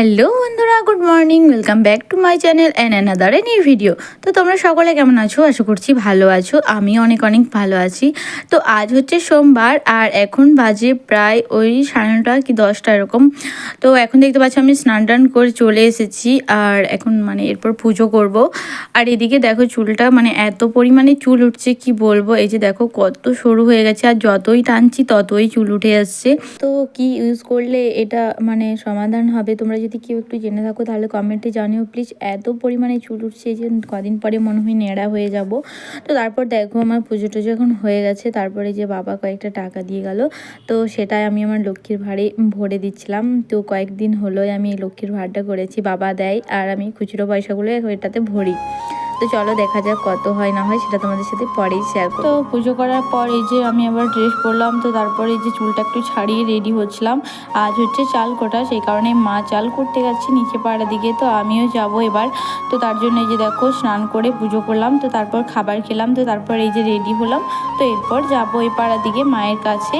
Hello বন্ধুরা good morning welcome back to my channel and another a new video তো তোমরা সকলে কেমন আছো? আশা করছি ভালো আছো। আমি অনেক অনেক ভালো আছি। তো আজ হচ্ছে সোমবার, আর এখন বাজে প্রায় ওই সাড়ে নটা কি দশটা এরকম। তো এখন দেখতে পাচ্ছি আমি স্নান টান করে চলে এসেছি, আর এখন মানে এরপর পুজো করব। আর এদিকে দেখো চুলটা মানে এত পরিমাণে চুল উঠছে, কি বলব? এই যে দেখো কত সরু হয়ে গেছে, আর যতই টানছি ততই চুল উঠে আসছে। তো কি ইউজ করলে এটা মানে সমাধান হবে তোমরা কেউ একটু জেনে থাকো, তাহলে কমেন্টে জানিও প্লিজ এত পরিমাণে চুল উঠছে যে কদিন পরে মনে হয় নেড়া হয়ে যাব। তো তারপর দেখো আমার পুজো টুজো এখন হয়ে গেছে। তারপরে যে বাবা কয়েকটা টাকা দিয়ে গেল, তো সেটাই আমি আমার লক্ষ্মীর ভাড়ে ভরে দিচ্ছিলাম। তো কয়েকদিন হলোই আমি লক্ষ্মীর ভাড়টা করেছি, বাবা দেয় আর আমি খুচরো পয়সাগুলো এটাতে ভরি। তো চলো দেখা যাক কত হয়, না হয় সেটা তোমাদের সাথে পরেই শেয়ার করো তো পুজো করার পর এই যে আমি আবার ড্রেস পরলাম, তো তারপরে এই যে চুলটা একটু ছাড়িয়ে রেডি হচ্ছিলাম। আজ হচ্ছে চাল কোটা, সেই কারণে মা চাল করতে গেছে নিচে পাড়া দিকে, তো আমিও যাব এবার। তো তার জন্য এই যে দেখো স্নান করে পুজো করলাম, তো তারপর খাবার খেলাম, তো তারপর এই যে রেডি হলাম। তো এরপর যাব এই পাড়া দিকে মায়ের কাছে।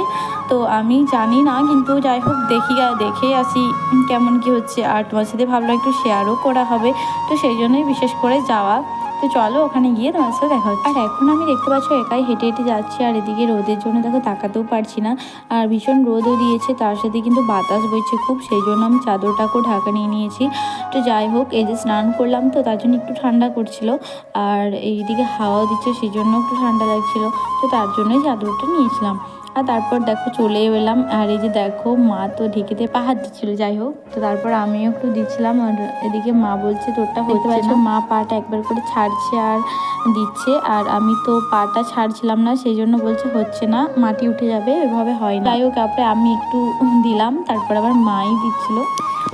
তো আমি জানি না, কিন্তু যাই হোক দেখি দেখে আসি কেমন কি হচ্ছে। আর তোমার সাথে ভাবলাম একটু শেয়ারও করা হবে, তো সেই জন্যই বিশেষ করে যাওয়া। তো চলো ওখানে গিয়ে তোমার সাথে দেখা হচ্ছে। আর এখন আমি দেখতে পাচ্ছ একাই হেঁটে হেঁটে যাচ্ছি, আর এদিকে রোদের জন্য দেখো তাকাতেও পারছি না। আর ভীষণ রোদও দিয়েছে, তার সাথে কিন্তু বাতাস বইছে খুব, সেই জন্য আমি চাদরটাকেও ঢাকা নিয়ে নিয়েছি। তো যাই হোক, এই যে স্নান করলাম তো, তার জন্য একটু ঠান্ডা করছিল, আর এইদিকে হাওয়া দিচ্ছে, সেই জন্য একটু ঠান্ডা লাগছিল। তো তার জন্যই চাদরটা নিয়েছিলাম। আর তারপর দেখো চলে এলাম। আর এই যে দেখো মা তো ঢেকেতে পাহাড় দিচ্ছিল যাই হোক। তো তারপর আমিও একটু দিচ্ছিলাম আর এদিকে মা বলছে তোরটা হতে পারছে মা পাটা একবার করে ছাড়ছে আর দিচ্ছে। আর আমি তো পাটা ছাড়ছিলাম না সেই জন্য বলছে হচ্ছে না মাটি উঠে যাবে। এভাবে হয় না। যাই হোক তারপরে আমি একটু দিলাম তারপর আবার মাই দিচ্ছিল।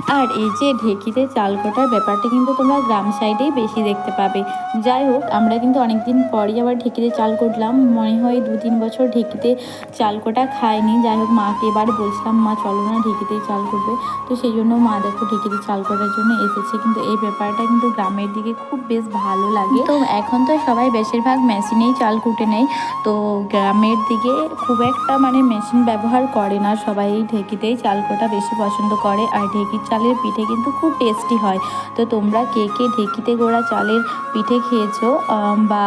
আর এই যে ঢেকিতে চাল কোটার ব্যাপারটা কিন্তু তোমরা গ্রাম সাইডেই বেশি দেখতে পাবে। যাই হোক, আমরা কিন্তু অনেকদিন পরই আবার ঢেকিতে চাল করলাম। মনে হয় দু তিন বছর ঢেকিতে চাল কোটা খায়নি। যাই হোক, মাকে এবার বলছিলাম, মা, চলো না ঢেকিতেই চাল করবে। তো সেই জন্য মা দেখো ঢেকিতে চাল করার জন্য এসেছে। কিন্তু এই ব্যাপারটা কিন্তু গ্রামের দিকে খুব বেশ ভালো লাগে। তো এখন তো সবাই বেশিরভাগ মেশিনেই চাল কুটে নেয়। তো গ্রামের দিকে খুব একটা মানে মেশিন ব্যবহার করে না। সবাই ঢেকিতেই চাল কোটা বেশি পছন্দ করে। আর ঢেকির চাল চালের পিঠে কিন্তু খুব টেস্টি হয়। তো তোমরা কে কে ঢেকিতে গোড়া চালের পিঠে খেয়েছো বা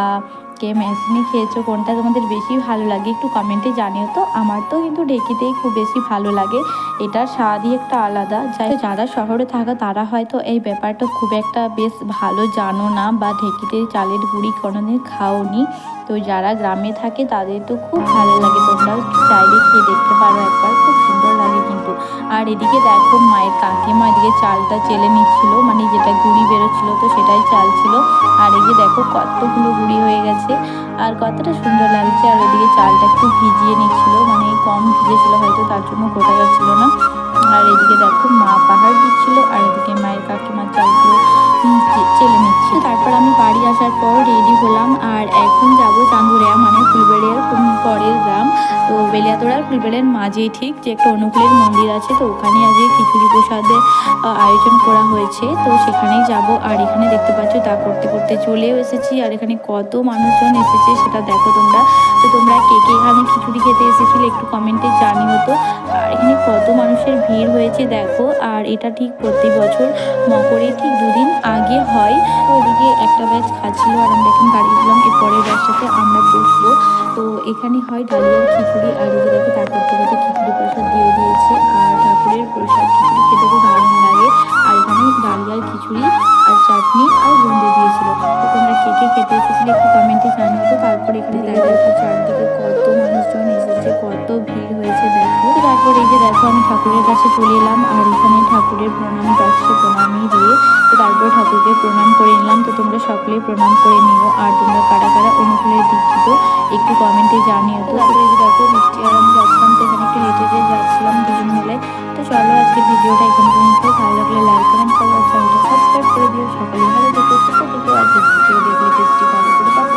কে মেশিনে খেয়েছো, কোনটা তোমাদের বেশি ভালো লাগে একটু কমেন্টে জানিও তো। আমার তো কিন্তু ঢেকিতেই খুব বেশি ভালো লাগে। এটার স্বাদই একটা আলাদা। যাই যারা শহরে থাকা তারা হয়তো এই ব্যাপারটা খুব একটা বেশ ভালো জানো না বা ঢেকিতে চালের গুঁড়ি কোনোদিন খাওনি। তো যারা গ্রামে থাকে তাদের তো খুব ভালো লাগে। তোমরা চাইলে খেয়ে দেখতে পারো একবার। খুব সুন্দর লাগে কিন্তু আর এদিকে দেখো মায়ের কাকিমা, এদিকে চালটা চেলে নিচ্ছিল মানে যেটা গুঁড়ি বেরোচ্ছিল তো সেটাই চাল ছিল। আর যে দেখো কতগুলো গুঁড়ি হয়ে গেছে, আর কতটা সুন্দর লাগছে। আর এদিকে চালটা একটু ভিজিয়ে নিচ্ছিল মানে কম ভিজেছিল হয়তো, তার জন্য গোটা যাচ্ছিল না। আর এদিকে দেখো মা পাহাড় দিচ্ছিল, আর এদিকে মায়ের কাকিমার চালগুলো চেলে নিচ্ছি তারপর আমি বাড়ি আসার পর রেডি হলাম, আর এখন যাব চান্দুরিয়া মানে ফুলবেড়িয়ার পরের গ্রাম। তো বেলিয়াতোড়ার ফুলবেড়ের মাঝেই ঠিক যে একটা অনুকূলের মন্দির আছে, তো ওখানে আজকে খিচুড়ি প্রসাদের আয়োজন করা হয়েছে। তো সেখানেই যাব। আর এখানে দেখতে পাচ্ছ, তা করতে করতে চলেও এসেছি। আর এখানে কত মানুষজন এসেছে সেটা দেখো তোমরা। তো তোমরা কে কে এখানে খিচুড়ি খেতে এসেছিলে একটু কমেন্টে জানিও তো। আর এখানে কত মানুষের ভিড় হয়েছে দেখো। আর এটা ঠিক প্রতি বছর মকরে ঠিক দুদিন আগে হয়। তো ওইদিকে একটা ব্যাচ খাচ্ছিল। আর আমরা এখন দিলাম এরপরের ব্যাচটাতে আমরা বসবো। তো এখানে হয় ডালিয়ার খিচুড়ি আর এই দেখো তারপর থেকে খিচুড়ি প্রসাদ দিয়ে দিয়েছে আর ঠাকুরের প্রসাদ খিচুড়ি খেতে খুব দারুণ লাগে। আর এখানে ডালিয়ার খিচুড়ি আর চাটনি আর বুন্দে দিয়েছিল। তো তোমরা কে খেতে এসেছিলে একটু কমেন্টে জানিও তো, তারপর এখানে দেখা যাচ্ছে চারদিকে কত মানুষজন এসেছে, কত ভিড় হয়েছে, দেখো। তারপর এই যে দেখো, আমি ঠাকুরের কাছে চলে এলাম, আর এখানে ঠাকুরের প্রণাম যাচ্ছে প্রণামই দিয়ে। তো তারপর ঠাকুরকে প্রণাম করে নিলাম, তো তোমরা সকলেই প্রণাম করে নিও, আর তোমরা কারা কারা অনুকূলের দীক্ষিত, একটু কমেন্টে জানিও তো। তারপরে যে দেখো, মিষ্টি আর আমি যাচ্ছিলাম, তো এখানে একটু হেঁটে হেঁটে যাচ্ছিলাম দুজন মিলে। তো চলো আজকের ভিডিওটা এখানে পর্যন্ত, ভালো লাগলে লাইক কমেন্ট করো চ্যানেলটা সাবস্ক্রাইব করে দিও। সকলে ভালো থেকো সুস্থ থেকো আর ভিডিও দেখলে টেস্টি ভালো করে।